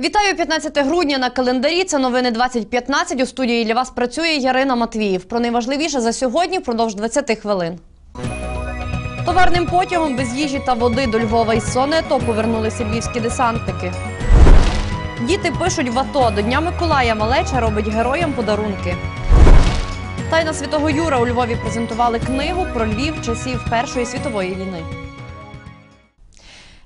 Вітаю 15 грудня на календарі. Це новини 2015. У студії для вас працює Ярина Матвіїв. Про найважливіше за сьогодні впродовж 20 хвилин. Товарним потягом без їжі та води до Львова із зони АТО повернулися львівські десантники. Діти пишуть в АТО. До Дня Миколая малеча робить героям подарунки. Тайна святого Юра у Львові презентували книгу про Львів часів Першої світової війни.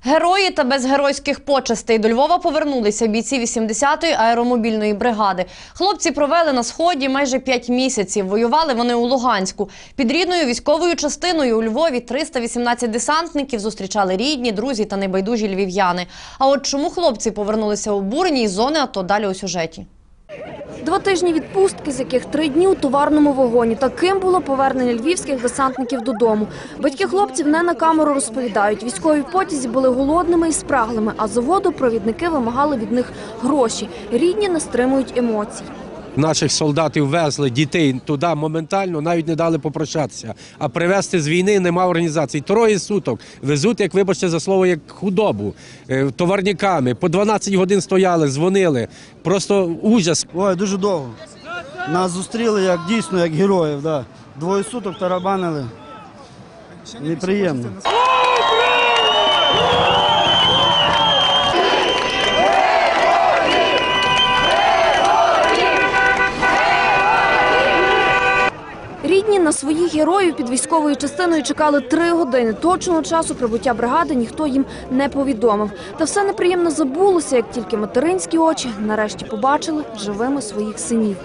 Герої та без геройських почестей до Львова повернулися бійці 80-ї аеромобільної бригади. Хлопці провели на сході майже 5 місяців. Воювали вони у Луганську. Під рідною військовою частиною у Львові 318 десантників зустрічали рідні, друзі та небайдужі львів'яни. А от чому хлопці повернулися обурені із зони АТО далі у сюжеті. Два тижні відпустки, з яких три дні у товарному вагоні. Таким було повернення львівських десантників додому. Батьки хлопців не на камеру розповідають. Військові потязі були голодними і спраглими, а заводу провідники вимагали від них гроші. Рідні не стримують емоцій. Наших солдатів везли дітей туди моментально, навіть не дали попрощатися. А привезти з війни нема організації. Троє суток везуть, як вибачте за слово, як худобу е, товарниками. По 12 годин стояли, дзвонили. Просто ужас. Ой, дуже довго. Нас зустріли як дійсно, як героїв. Да. Двоє суток тарабанили. Неприємно. На своїх героїв під військовою частиною чекали три години. Точного часу прибуття бригади ніхто їм не повідомив. Та все неприємно забулося, як тільки материнські очі нарешті побачили живими своїх синів.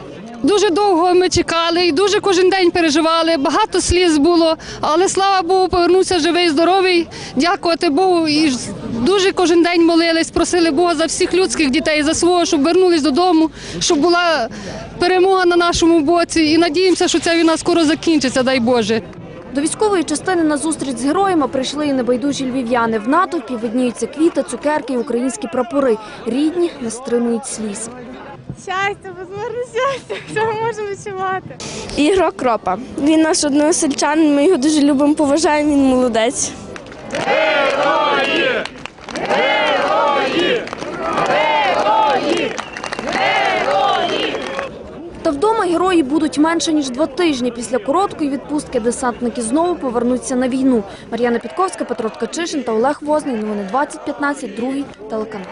Дуже довго ми чекали і дуже кожен день переживали. Багато сліз було, але слава Богу, повернувся живий, здоровий. Дякувати Богу. І дуже кожен день молились, просили Бога за всіх людських дітей, за свого, щоб вернулись додому, щоб була перемога на нашому боці. І надіємося, що ця війна скоро закінчиться, дай Боже. До військової частини на зустріч з героями прийшли і небайдужі львів'яни. В натовпі видніються квіти, цукерки і українські прапори. Рідні не стримують сліз. Щастя, безмірне щастя, що ми можемо відчувати. Ігор Кропа. Він наш односельчанин, ми його дуже любимо, поважаємо, він молодець. Вдома герої будуть менше ніж два тижні. Після короткої відпустки десантники знову повернуться на війну. Мар'яна Підковська, Петро Ткачишин та Олег Возний. Новини 2015, другий телеканал.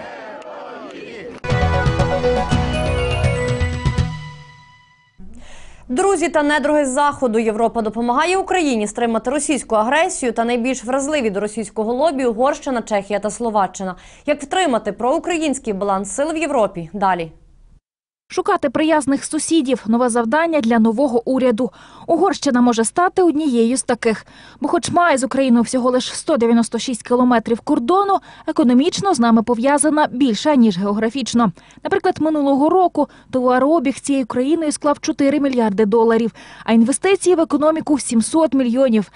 Друзі та недруги заходу Європа допомагає Україні стримати російську агресію та найбільш вразливі до російського лобі Угорщина, Чехія та Словаччина. Як втримати проукраїнський баланс сил в Європі? Далі. Шукати приязних сусідів нове завдання для нового уряду. Угорщина може стати однією з таких, бо, хоч має з Україною всього лише 196 кілометрів кордону, економічно з нами пов'язана більше ніж географічно. Наприклад, минулого року товарообіг цією країною склав 4 мільярди доларів, а інвестиції в економіку 700 мільйонів.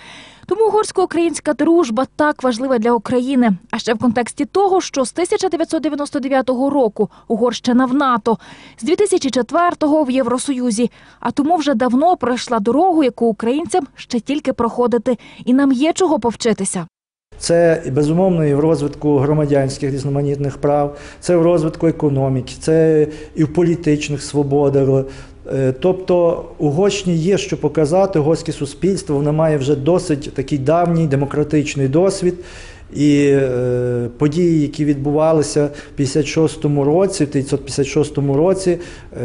Тому угорсько-українська дружба так важлива для України. А ще в контексті того, що з 1999 року Угорщина в НАТО, з 2004-го в Євросоюзі. А тому вже давно пройшла дорогу, яку українцям ще тільки проходити, і нам є чого повчитися. Це безумовно і в розвитку громадянських різноманітних прав, це в розвитку економіки, це і в політичних свободах. Е, Тобто Гочні є що показати, угорське суспільство воно має вже досить такий давній демократичний досвід. І е, події, які відбувалися в 56-му році, в 1956 році,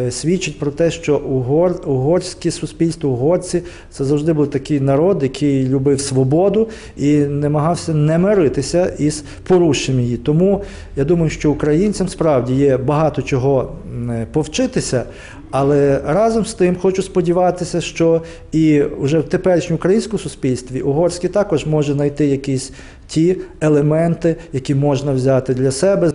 е, свідчать про те, що угор, угорське суспільство, угорці це завжди був такий народ, який любив свободу і намагався не миритися із порушенням її. Тому я думаю, що українцям справді є багато чого повчитися. Але разом з тим хочу сподіватися, що і вже в теперішньому українському суспільстві угорське також може знайти якісь ті елементи, які можна взяти для себе.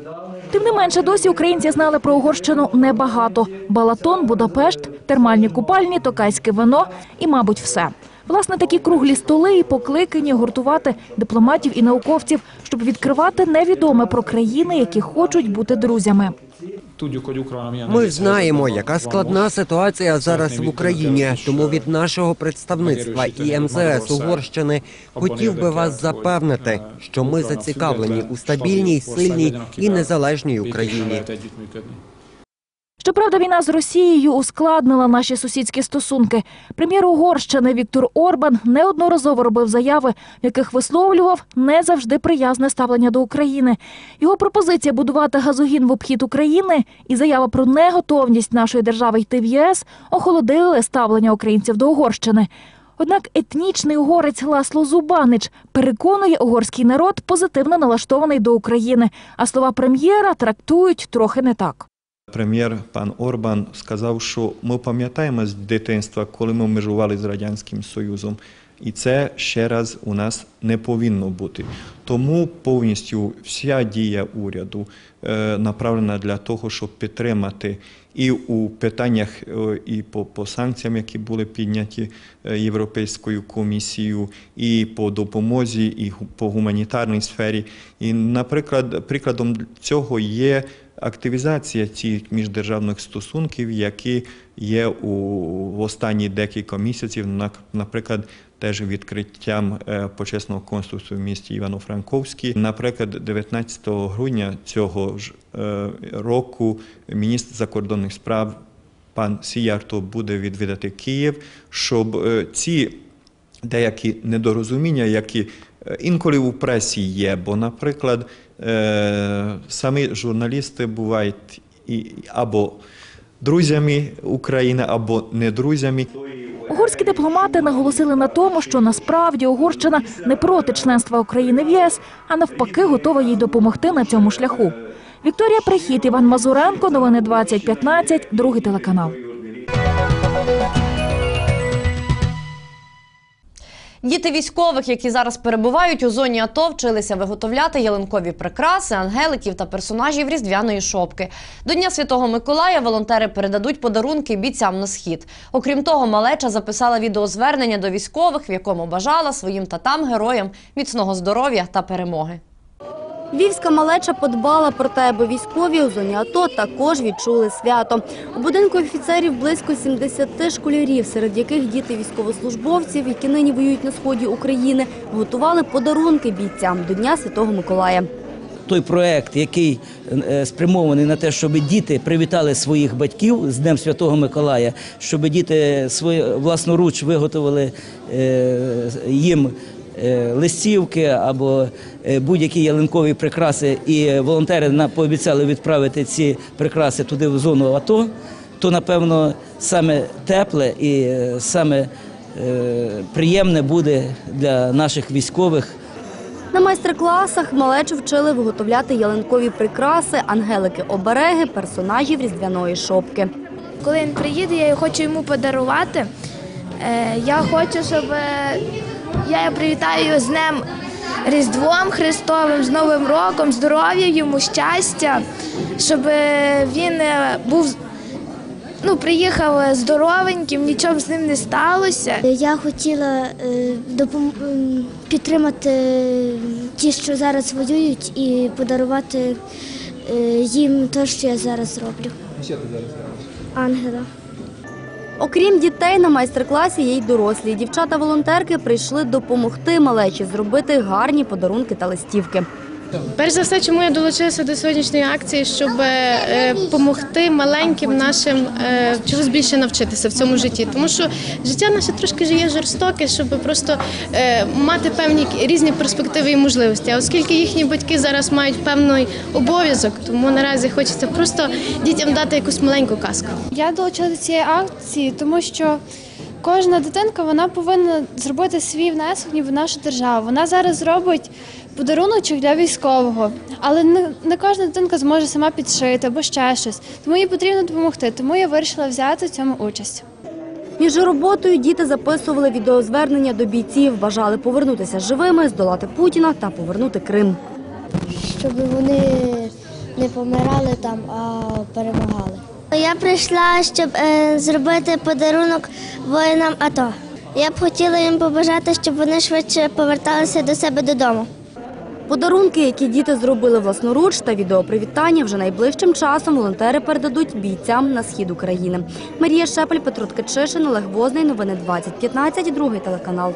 Тим не менше, досі українці знали про Угорщину небагато: Балатон, Будапешт, термальні купальні, токайське вино і, мабуть, все. Власне, такі круглі столи і покликані гуртувати дипломатів і науковців, щоб відкривати невідоме про країни, які хочуть бути друзями. Ми знаємо, яка складна ситуація зараз в Україні. Тому від нашого представництва і МЗС Угорщини хотів би вас запевнити, що ми зацікавлені у стабільній, сильній і незалежній Україні. Щоправда, війна з Росією ускладнила наші сусідські стосунки. Прем'єр Угорщини Віктор Орбан неодноразово робив заяви, в яких висловлював не завжди приязне ставлення до України. Його пропозиція будувати газогін в обхід України і заява про неготовність нашої держави йти в ЄС охолодили ставлення українців до Угорщини. Однак етнічний угорець Ласло Зубанич переконує угорський народ позитивно налаштований до України, а слова прем'єра трактують трохи не так. Прем'єр пан Орбан сказав, що ми пам'ятаємо з дитинства, коли ми межували з Радянським Союзом. І це ще раз у нас не повинно бути. Тому повністю вся дія уряду е, направлена для того, щоб підтримати і у питаннях е, і по, по санкціям, які були підняті е, Європейською комісією, і по допомозі, і по гуманітарній сфері. І, наприклад, прикладом цього є активізація цих міждержавних стосунків, які є у в останні декілька місяців, на- наприклад, теж відкриттям е, почесного консульства в місті Івано-Франковській. Наприклад, 19 грудня цього ж е, року міністр закордонних справ пан Сіярто буде відвідати Київ, щоб е, ці деякі недорозуміння, які інколи у пресі є, бо, наприклад, е, самі журналісти бувають або друзями України, або не друзями. Угорські дипломати наголосили на тому, що насправді Угорщина не проти членства України в ЄС, а навпаки, готова їй допомогти на цьому шляху. Вікторія Прихід, Іван Мазуренко, новини 2015, другий телеканал. Діти військових, які зараз перебувають у зоні АТО, вчилися виготовляти ялинкові прикраси, ангеликів та персонажів різдвяної шопки. До Дня Святого Миколая волонтери передадуть подарунки бійцям на схід. Окрім того, малеча записала відеозвернення до військових, в якому бажала своїм татам героям міцного здоров'я та перемоги. Львівська малеча подбала про те, аби військові у зоні АТО також відчули свято. У будинку офіцерів близько 70 школярів, серед яких діти військовослужбовців, які нині воюють на сході України, готували подарунки бійцям до Дня Святого Миколая. той проект, який е, спрямований на те, щоб діти привітали своїх батьків з Днем Святого Миколая, щоб діти свої власноруч виготовили е, їм листівки або е, будь-які ялинкові прикраси, і волонтери на- пообіцяли відправити ці прикраси туди в зону АТО, то напевно саме тепле і е, саме е, приємне буде для наших військових На майстер-класах малечу вчили виготовляти ялинкові прикраси, ангелики-обереги, персонажів різдвяної шопки. Коли він приїде, я хочу йому подарувати. Е, Я хочу, щоб е, я привітаю його з Днем Різдвом Христовим, з Новим роком, здоров'я йому, щастя, щоб е, він е, був ну, приїхав е, здоровеньким, нічого з ним не сталося. Я хотіла допом... підтримати ті, що зараз воюють, і подарувати їм те, що я зараз роблю. Що ти зараз Ангела. Окрім дітей, на майстер-класі є й дорослі. Дівчата-волонтерки прийшли допомогти малечі зробити гарні подарунки та листівки. Перш за все, чому я долучилася до сьогоднішньої акції, щоб допомогти маленьким нашим е, чогось більше навчитися в цьому житті. Тому що життя наше трошки ж є жорстоке, щоб просто е, мати певні різні перспективи і можливості. А оскільки їхні батьки зараз мають певний обов'язок, тому наразі хочеться просто дітям дати якусь маленьку казку. Я долучилася до цієї акції, тому що кожна дитинка вона повинна зробити свій внесок в нашу державу. Вона зараз зробить подаруночок для військового, але не, не кожна дитинка зможе сама підшити або ще щось. Тому їй потрібно допомогти. Тому я вирішила взяти в цьому участь. Між роботою діти записували відеозвернення до бійців, бажали повернутися живими, здолати Путіна та повернути Крим. Щоб вони не помирали там, а перемагали. Я прийшла, щоб е, зробити подарунок воїнам АТО. Я б хотіла їм побажати, щоб вони швидше поверталися до себе додому. Подарунки, які діти зробили власноруч, та відеопривітання вже найближчим часом волонтери передадуть бійцям на схід України. Марія Шепель, Петро Ткачишин, Олег Возний. Новини 2015, другий телеканал.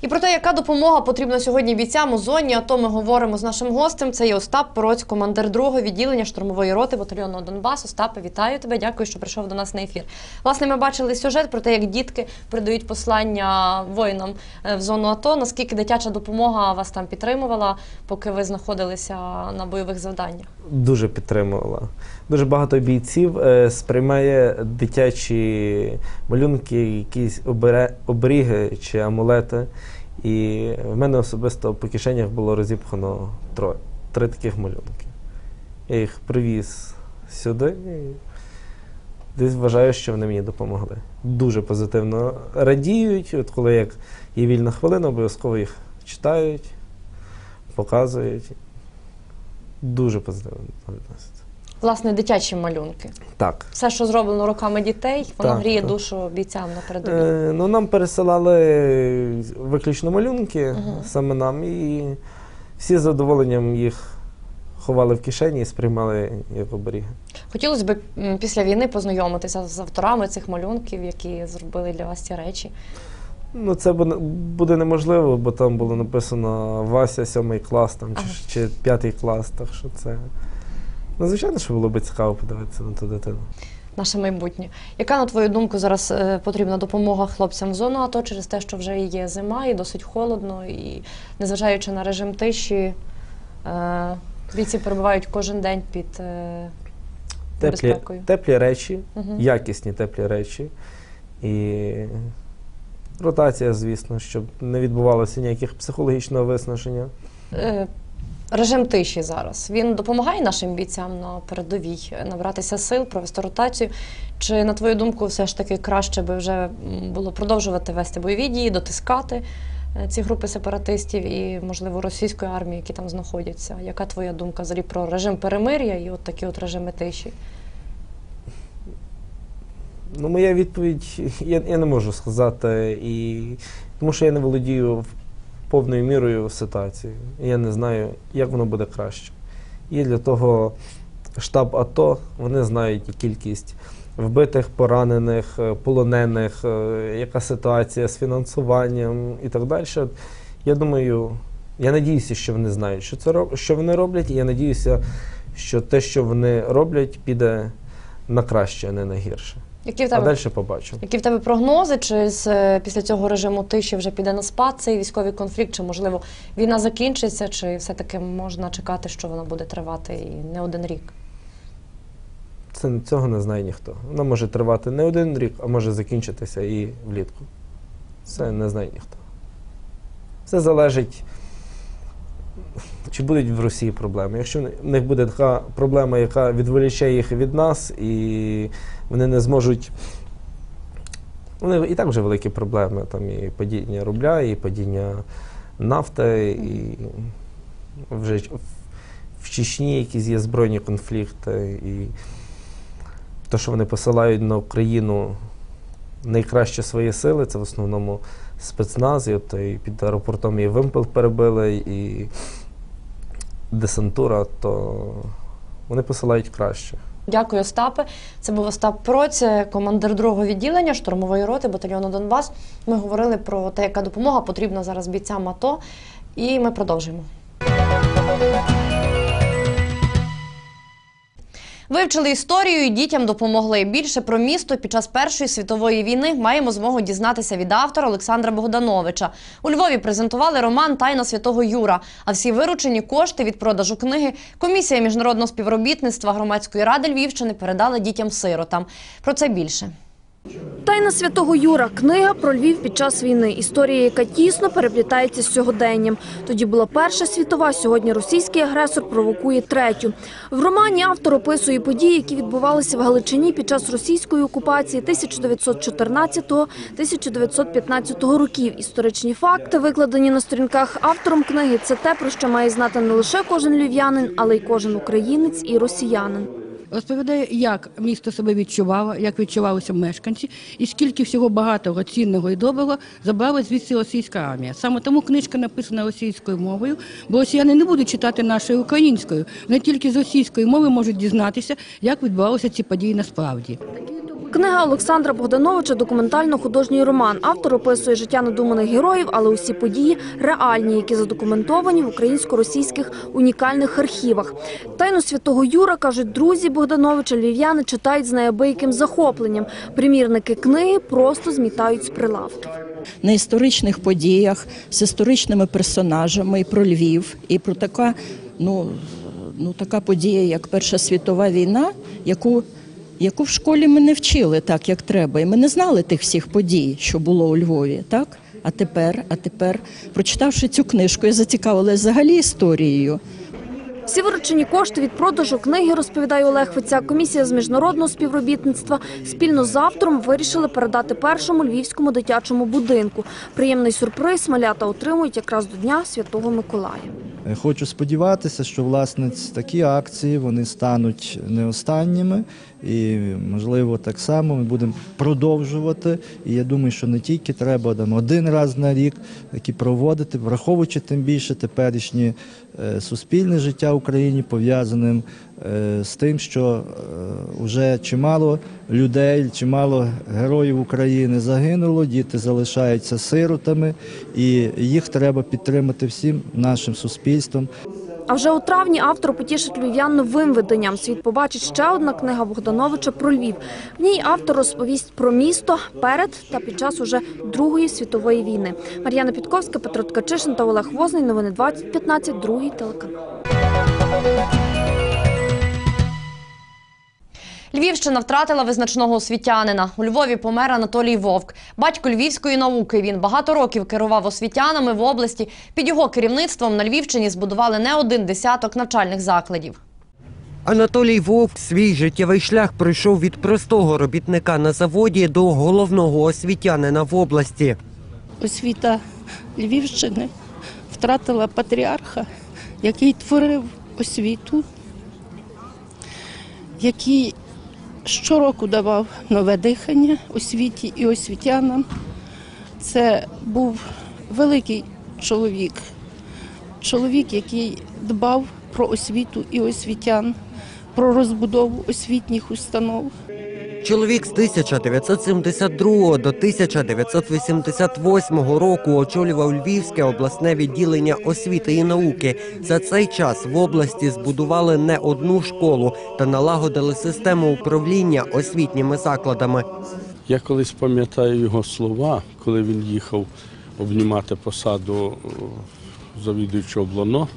І про те, яка допомога потрібна сьогодні бійцям у зоні, АТО ми говоримо з нашим гостем. Це є Остап Пороць, командир другого відділення штурмової роти батальйону Донбас. Остапе, вітаю тебе. Дякую, що прийшов до нас на ефір. Власне, ми бачили сюжет про те, як дітки передають послання воїнам е, в зону АТО. Наскільки дитяча допомога вас там підтримувала, поки ви знаходилися на бойових завданнях? дуже підтримувала. Дуже багато бійців е, сприймає дитячі малюнки, якісь оберіги чи амулети. І в мене особисто по кишенях було розіпхано троє, три таких малюнки. Я їх привіз сюди і десь вважаю, що вони мені допомогли. Дуже позитивно радіють. От коли як є вільна хвилина, обов'язково їх читають, показують. Дуже позитивно відносяться. Власне, дитячі малюнки. Так. Все, що зроблено руками дітей, воно Так, гріє так. душу бійцям на передовій. Е, ну, нам пересилали виключно малюнки Мгм. саме нам, і всі з задоволенням їх ховали в кишені і сприймали як оберіги. Хотілося б після війни познайомитися з авторами цих малюнків, які зробили для вас ці речі. Ну, це буде- неможливо, бо там було написано Вася, сьомий клас там, чи п'ятий клас, так що це. Ну, звичайно, що було б цікаво подивитися на ту дитину. Наше майбутнє. Яка, на твою думку, зараз е, потрібна допомога хлопцям в зону АТО через те, що вже є зима і досить холодно, і незважаючи на режим тиші, е, бійці перебувають кожен день під е, Теплі, безпекою. теплі речі, Мгм. якісні теплі речі. І ротація, звісно, щоб не відбувалося ніяких психологічного виснаження. Режим тиші зараз він допомагає нашим бійцям на передовій набратися сил, провести ротацію. Чи на твою думку, все ж таки краще би вже було продовжувати вести бойові дії, дотискати е, ці групи сепаратистів і, можливо, російської армії, які там знаходяться? Яка твоя думка взагалі про режим перемир'я і от такі от режими тиші? Ну, моя відповідь, я, я не можу сказати, і, тому що я не володію повною мірою ситуацією. Я не знаю, як воно буде краще. Є для того штаб АТО, вони знають і кількість вбитих, поранених, е, полонених, е, яка ситуація з фінансуванням і так далі. Я думаю, я надіюся, що вони знають, що, це, що вони роблять, і я надіюся, що те, що вони роблять, піде на краще, а не на гірше. Які в А тебе далі побачимо. Які в тебе прогнози? Чи з е, після цього режиму тиші вже піде на спад цей військовий конфлікт? Чи можливо війна закінчиться, чи все-таки можна чекати, що вона буде тривати і не один рік? Це, цього не знає ніхто. Вона може тривати не один рік, а може закінчитися і влітку. Це не знає ніхто. Це залежить, чи будуть в Росії проблеми. Якщо в них буде така проблема, яка відволіче їх від нас, і вони не зможуть. Вони і так вже великі проблеми. Там і падіння рубля, і падіння нафти, і вже в Чечні якісь є збройні конфлікти. І те, що вони посилають на Україну найкраще свої сили, це в основному спецназ, і от і під аеропортом і вимпел перебили, і десантура, то вони посилають краще. Дякую, Остапе. Це був Остап Проць, командир другого відділення штурмової роти батальйону Донбас. Ми говорили про те, яка допомога потрібна зараз бійцям АТО, і ми продовжуємо. Вивчили історію і дітям допомогли. Більше про місто під час Першої світової війни маємо змогу дізнатися від автора Олександра Богдановича. У Львові презентували роман Тайна святого Юра. А всі виручені кошти від продажу книги комісія міжнародного співробітництва громадської ради Львівщини передала дітям-сиротам. Про це більше. Тайна святого Юра книга про Львів під час війни. Історія, яка тісно переплітається з сьогоденням. Тоді була Перша світова, сьогодні російський агресор провокує третю. В романі автор описує події, які відбувалися в Галичині під час російської окупації 1914-1915 років. Історичні факти, викладені на сторінках автором книги, це те, про що має знати не лише кожен львів'янин, але й кожен українець і росіянин. Розповідає, як місто себе відчувало, як відчувалися мешканці, і скільки всього багатого, цінного і доброго забрала звідси російська армія. Саме тому книжка написана російською мовою, бо росіяни не будуть читати нашою українською. Вони тільки з російської мови можуть дізнатися, як відбувалися ці події насправді. Книга Олександра Богдановича документально-художній роман. Автор описує життя надуманих героїв, але усі події реальні, які задокументовані в українсько-російських унікальних архівах. Тайну святого Юра кажуть, друзі Богдановича львів'яни читають з неабияким захопленням. Примірники книги просто змітають з прилавків. на історичних подіях з історичними персонажами і про Львів, і про така, ну, ну, така подія, як Перша світова війна, яку, яку в школі ми не вчили так, як треба. І ми не знали тих всіх подій, що було у Львові. Так? А тепер, а тепер, прочитавши цю книжку, я зацікавилася взагалі історією. Всі виручені кошти від продажу книги, розповідає Олег Фиця, комісія з міжнародного співробітництва спільно з автором вирішили передати першому львівському дитячому будинку. Приємний сюрприз малята отримують якраз до Дня Святого Миколая. Е, Хочу сподіватися, що власне такі акції вони стануть не останніми, і можливо так само ми будемо продовжувати. І я думаю, що не тільки треба там один раз на рік такі проводити, враховуючи тим більше теперішнє е, суспільне життя в Україні пов'язаним з тим, що вже чимало людей, чимало героїв України загинуло, діти залишаються сиротами, і їх треба підтримати всім нашим суспільством. А вже у травні автор потішить львів'ян новим виданням. Світ побачить ще одна книга Богдановича про Львів. В ній автор розповість про місто перед та під час уже Другої світової війни. Мар'яна Підковська, Петро Ткачишин та Олег Возний. Новини 2015, другий телеканал. Львівщина втратила визначного освітянина. У Львові помер Анатолій Вовк, батько львівської науки. Він багато років керував освітянами в області. Під його керівництвом на Львівщині збудували не один десяток навчальних закладів. Анатолій Вовк свій життєвий шлях пройшов від простого робітника на заводі до головного освітянина в області. освіта Львівщини втратила патріарха, який творив освіту, який щороку давав нове дихання освіті і освітянам. Це був великий чоловік, чоловік, який дбав про освіту і освітян, про розбудову освітніх установ. Чоловік з 1972 до 1988 року очолював Львівське обласне відділення освіти і науки. За цей час в області збудували не одну школу та налагодили систему управління освітніми закладами. Я колись пам'ятаю його слова, коли він їхав обнімати посаду е, завідуючого Блоно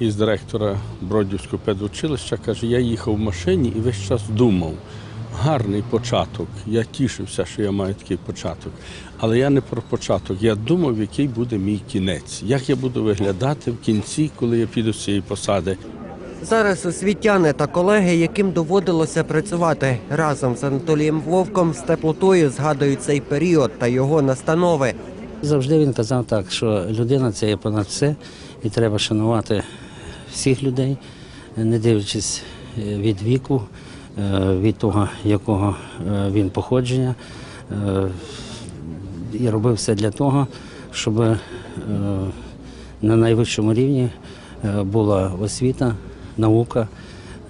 із директора Бродівського педучилища. Каже, я їхав в машині і весь час думав. Гарний початок. Я тішився, що я маю такий початок. Але я не про початок. Я думав, який буде мій кінець, як я буду виглядати в кінці, коли я піду з цієї посади. Зараз освітяни та колеги, яким доводилося працювати разом з Анатолієм Вовком, з теплотою згадують цей період та його настанови. Завжди він казав так, що людина це є понад все, і треба шанувати всіх людей, не дивлячись е, від віку, від того, якого е, він походження. Е, І робив все для того, щоб е, на найвищому рівні е, була освіта, наука,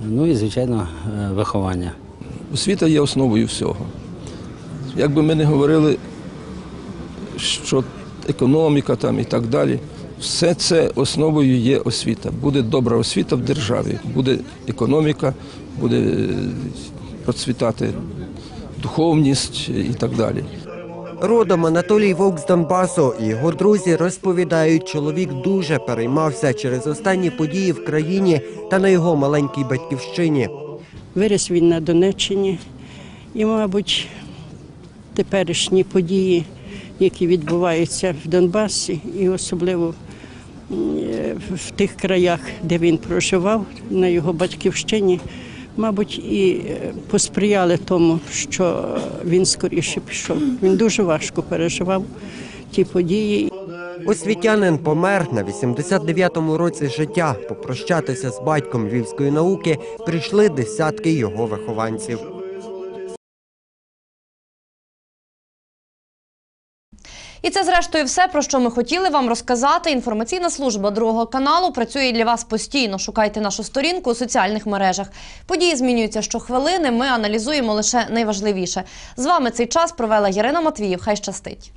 ну і, звичайно, е, виховання. Освіта є основою всього. Як би ми не говорили, що економіка там і так далі, все це основою є освіта. Буде добра освіта в державі, буде економіка, буде процвітати духовність і так далі. Родом Анатолій Вовк з Донбасу і його друзі розповідають, чоловік дуже переймався через останні події в країні та на його маленькій батьківщині. Виріс він на Донеччині, і, мабуть, теперішні події, які відбуваються в Донбасі, і особливо е, в тих краях, де він проживав, на його батьківщині, мабуть, і е, посприяли тому, що він скоріше пішов. Він дуже важко переживав ті події. Освітянин помер на 89-му році життя. Попрощатися з батьком львівської науки прийшли десятки його вихованців. І це зрештою все, про що ми хотіли вам розказати. Інформаційна служба другого каналу працює для вас постійно. Шукайте нашу сторінку у соціальних мережах. Події змінюються щохвилини. Ми аналізуємо лише найважливіше. З вами цей час провела Ярина Матвіїв. Хай щастить.